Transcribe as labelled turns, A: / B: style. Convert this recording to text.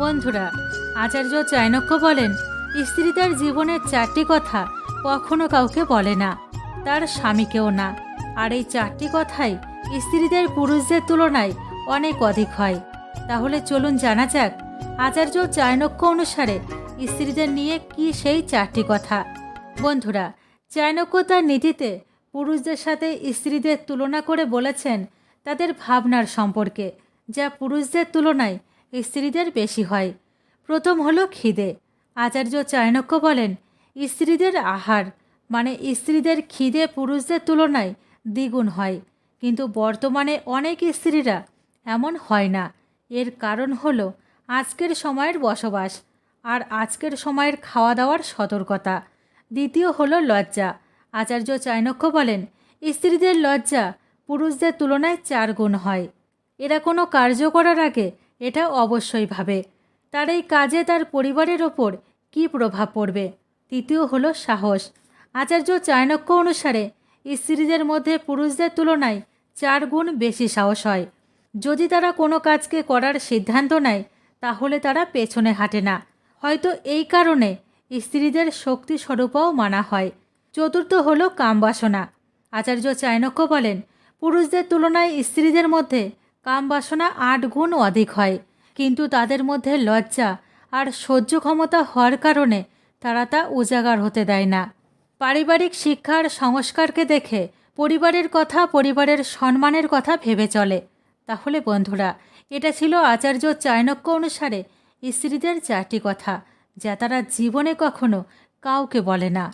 A: বন্ধুরা, আচার্য চাণক্য বলেন, স্ত্রী তার জীবনের চারটি কথা কখনো কাউকে বলে না, তার স্বামীকেও না। আর এই চারটি কথাই স্ত্রীদের পুরুষদের তুলনায় অনেক অধিক হয়। তাহলে চলুন জানা যাক, আচার্য চাণক্য অনুসারে স্ত্রীদের নিয়ে কি সেই চারটি কথা। বন্ধুরা, চাণক্য তার নীতিতে পুরুষদের সাথে স্ত্রীদের তুলনা করে বলেছেন তাদের ভাবনার সম্পর্কে, যা পুরুষদের তুলনায় স্ত্রীদের বেশি হয়। প্রথম হলো খিদে। আচার্য চাণক্য বলেন, স্ত্রীদের আহার মানে স্ত্রীদের খিদে পুরুষদের তুলনায় দ্বিগুণ হয়। কিন্তু বর্তমানে অনেক স্ত্রীরা এমন হয় না। এর কারণ হলো আজকের সময়ের বসবাস আর আজকের সময়ের খাওয়া দাওয়ার সতর্কতা। দ্বিতীয় হলো লজ্জা। আচার্য চাণক্য বলেন, স্ত্রীদের লজ্জা পুরুষদের তুলনায় চার গুণ হয়। এরা কোনো কার্য করার আগে এটা অবশ্যই ভাবে। তার এই কাজে তার পরিবারের ওপর কী প্রভাব পড়বে? তৃতীয় হলো সাহস। আচার্য চাণক্য অনুসারে স্ত্রীদের মধ্যে পুরুষদের তুলনায় চার গুণ বেশি সাহস হয়। যদি তারা কোনো কাজকে করার সিদ্ধান্ত নেয়, তাহলে তারা পেছনে হাঁটে না। হয়তো এই কারণে স্ত্রীদের শক্তি স্বরূপও মানা হয়। চতুর্থ হলো কামবাসনা। আচার্য চাণক্য বলেন, পুরুষদের তুলনায় স্ত্রীদের মধ্যে কামবাসনা আট গুণ অধিক হয়। কিন্তু তাদের মধ্যে লজ্জা আর সহ্য ক্ষমতা হওয়ার কারণে তারা তা উজাগার হতে দেয় না। পারিবারিক শিক্ষার সংস্কারকে দেখে পরিবারের কথা পরিবারের সম্মানের কথা ভেবে চলে। তাহলে বন্ধুরা, এটা ছিল আচার্য চাণক্য অনুসারে স্ত্রীদের চারটি কথা, যা তারা জীবনে কখনো কাউকে বলে না।